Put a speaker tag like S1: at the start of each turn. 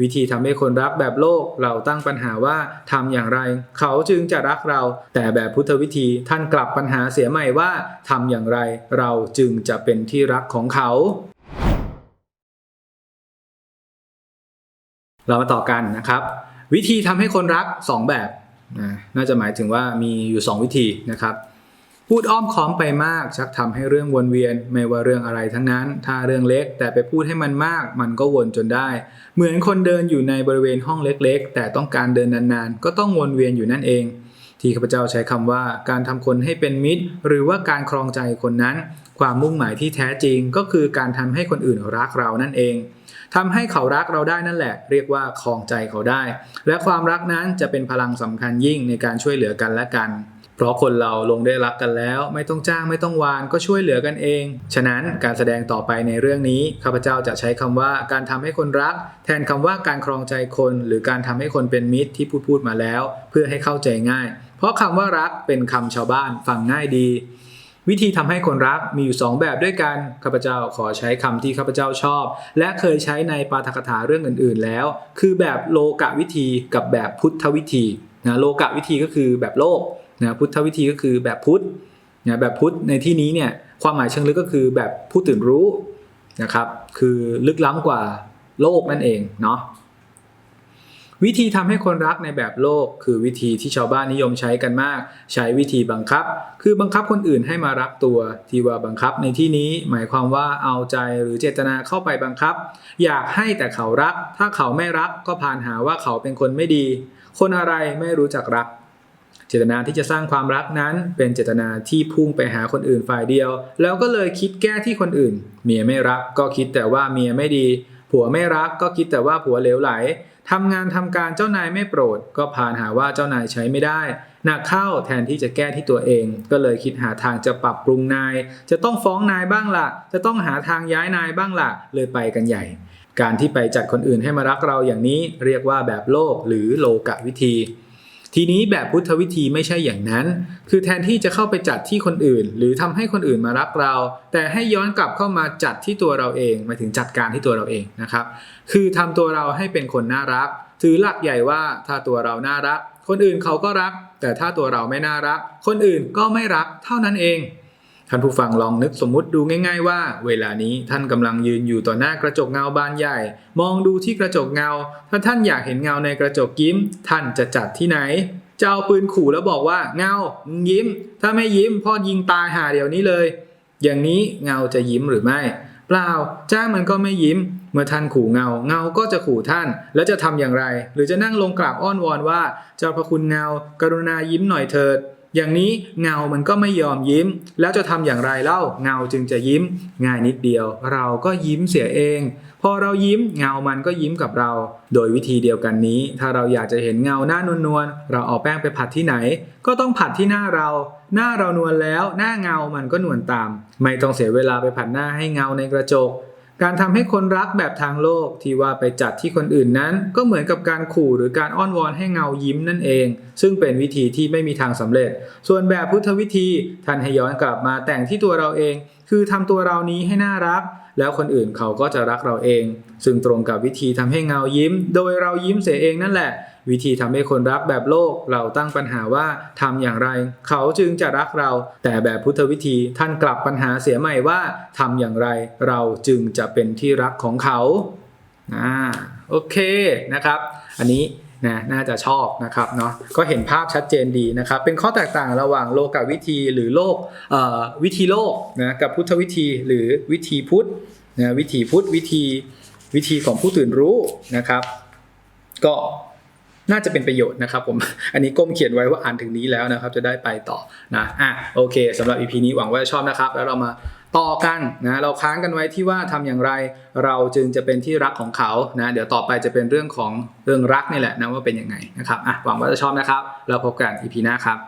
S1: วิธีทำให้คนรักแบบโลกเราตั้งปัญหาว่าทำอย่างไร เขาจึงจะรักเรา แต่แบบพุทธวิธีท่านกลับปัญหาเสียใหม่ว่าทำอย่างไร เราจึงจะเป็นที่รักของเขาเรามาต่อกันนะครับ วิธีทำให้คนรัก 2 แบบนะน่าจะหมายถึงว่ามีอยู่ 2 วิธีนะครับ พูดอ้อมค้อมไปมาก ชักทำให้เรื่องวนเวียน ไม่ว่าเรื่องอะไรทั้งนั้น ถ้าเรื่องเล็ก แต่ไปพูดให้มันมาก มันก็วนจนได้ เหมือนคนเดินอยู่ในบริเวณห้องเล็กๆ แต่ต้องการเดินนานๆ ก็ต้องวนเวียนอยู่นั่นเอง ที่ข้าพเจ้าใช้คำว่าการทำคนให้เป็นมิตร หรือว่าการครองใจคนนั้น ความมุ่งหมายที่แท้จริงก็คือการทำให้คนอื่นรักเรานั่นเองทำให้เขารักเราได้นั่นแหละ เรียกว่าครองใจเขาได้ และความรักนั้นจะเป็นพลังสำคัญยิ่งในการช่วยเหลือกันและกัน ราะคนเราลงได้รักกันแล้ว ไม่ต้องจ้างไม่ต้องวานก็ช่วยเหลือกันเอง ฉะนั้นการแสดงต่อไปในเรื่องนี้ข้าพเจ้าจะใช้คำว่าการทำให้คนรัก แทนคำว่าการครองใจคน หรือการทำให้คนเป็นมิตรที่พูดพูดมาแล้ว เพื่อให้เข้าใจง่าย เพราะคำว่ารักเป็นคำชาวบ้านฟังง่ายดีวิธีทำให้คนรักมีอยู่ 2 แบบด้วยกันข้าพเจ้าขอใช้คำที่ข้าพเจ้าชอบ และเคยใช้ในปาฐกถาเรื่องอื่น ๆ แล้ว คือแบบโลกะวิธีกับแบบพุทธวิธีนะโลกะวิธีก็คือแบบโลก นะพุทธวิธีก็คือแบบพุทธนะแบบพุทธในที่นี้เนี่ยความหมายเชิงลึกก็คือแบบผู้ตื่นรู้นะครับ คือลึกล้ำกว่าโลกนั่นเองเนาะวิธีทำให้คนรักในแบบโลก คือวิธีที่ชาวบ้านนิยมใช้กันมาก ใช้วิธีบังคับ คือบังคับคนอื่นให้มารักตัว ที่ว่าบังคับในที่นี้หมายความว่าเอาใจหรือเจตนาเข้าไปบังคับ อยากให้แต่เขารัก ถ้าเขาไม่รักก็พานหาว่าเขาเป็นคนไม่ดี คนอะไรไม่รู้จักรัก เจตนาที่จะสร้างความรักนั้น เป็นเจตนาที่พุ่งไปหาคนอื่นฝ่ายเดียว แล้วก็เลยคิดแก้ที่คนอื่น เมียไม่รักก็คิดแต่ว่าเมียไม่ดี ผัวไม่รักก็คิดแต่ว่าผัวเหลวไหลทำงานทำการเจ้านายไม่โปรด ก็พานหาว่าเจ้านายใช้ไม่ได้หนักเข้าแทนที่จะแก้ที่ตัวเอง ก็เลยคิดหาทางจะปรับปรุงนาย จะต้องฟ้องนายบ้างละ่ะ จะต้องหาทางย้ายนายบ้างละ่ะ เลยไปกันใหญ่ การที่ไปจัดคนอื่นให้มารักเราอย่างนี้ เรียกว่าแบบโลกหรือโลกะวิธี ทีนี้แบบพุทธวิธีไม่ใช่อย่างนั้น คือแทนที่จะเข้าไปจัดที่คนอื่น หรือทำให้คนอื่นมารักเรา แต่ให้ย้อนกลับเข้ามาจัดที่ตัวเราเองหมายถึงจัดการที่ตัวเราเองนะครับ คือทำตัวเราให้เป็นคนน่ารัก ถือหลักใหญ่ว่าถ้าตัวเราน่ารัก คนอื่นเขาก็รัก แต่ถ้าตัวเราไม่น่ารัก คนอื่นก็ไม่รักเท่านั้นเอง ท่านผู้ฟังลองนึกสมมุติดูง่าย ๆ ว่า เวลานี้ท่านกำลังยืนอยู่ต่อหน้ากระจกเงาบานใหญ่ มองดูที่กระจกเงา ถ้าท่านอยากเห็นเงาในกระจกยิ้ม ท่านจะจัดที่ไหนจะเอาปืนขู่แล้วบอกว่าเงายิ้ม ถ้าไม่ยิ้มพ่อยิงตายหาเดี๋ยวนี้เลย อย่างนี้เงาจะยิ้มหรือไม่ เปล่าจ้างมันก็ไม่ยิ้ม เมื่อท่านขู่เงา เงาก็จะขู่ท่าน แล้วจะทำอย่างไร หรือจะนั่งลงกราบอ้อนวอนว่า เจ้าพระคุณเงา กรุณายิ้มหน่อยเถิด อย่างนี้เงามันก็ไม่ยอมยิ้ม แล้วจะทำอย่างไรเล่าเงาจึงจะยิ้ม ง่ายนิดเดียว เราก็ยิ้มเสียเอง พอเรายิ้มเงามันก็ยิ้มกับเรา โดยวิธีเดียวกันนี้ ถ้าเราอยากจะเห็นเงาหน้านวลๆเราเอาแป้งไปผัดที่ไหน ก็ต้องผัดที่หน้าเรา หน้าเรานวลแล้ว หน้าเงามันก็นวลตาม ไม่ต้องเสียเวลาไปผัดหน้าให้เงาในกระจก การทำให้คนรักแบบทางโลกที่ว่าไปจัดที่คนอื่นนั้น ก็เหมือนกับการขู่หรือการอ้อนวอนให้เงายิ้มนั่นเอง ซึ่งเป็นวิธีที่ไม่มีทางสำเร็จ ส่วนแบบพุทธวิธีท่านให้ย้อนกลับมาแต่งที่ตัวเราเอง คือทำตัวเรานี้ให้น่ารัก แล้วคนอื่นเขาก็จะรักเราเอง ซึ่งตรงกับวิธีทำให้เงายิ้ม โดยเรายิ้มเสียเองนั่นแหละวิธีทำให้คนรักแบบโลกเราตั้งปัญหาว่าทำอย่างไร เขาจึงจะรักเรา แต่แบบพุทธวิธีท่านกลับปัญหาเสียใหม่ว่าทำอย่างไรเราจึงจะเป็นที่รักของเขาอ่าโอเคนะครับ อันนี้นะน่าจะชอบนะครับเนาะก็เห็นภาพชัดเจนดีนะครับ เป็นข้อแตกต่างระหว่างโลกวิธีหรือโลกวิธีโลกนะกับพุทธวิธีหรือวิธีพุทธนะวิธีพุทธวิธีวิธีของผู้ตื่นรู้นะครับ ก็ น่าจะเป็นประโยชน์นะครับผมอันนี้ก้มเขียนไว้ว่าอ่านถึงนี้แล้วนะครับ จะได้ไปต่อนะอะโอเคสำหรับ EP นี้หวังว่าจะชอบนะครับ แล้วเรามาต่อกันนะเราค้างกันไว้ที่ว่าทำอย่างไรเราจึงจะเป็นที่รักของเขานะเดี๋ยวต่อไปจะเป็นเรื่องของเรื่องรักนี่แหละนะว่าเป็นยังไงนะครับอะหวังว่าจะชอบนะครับแล้วพบกัน EP หน้าครับ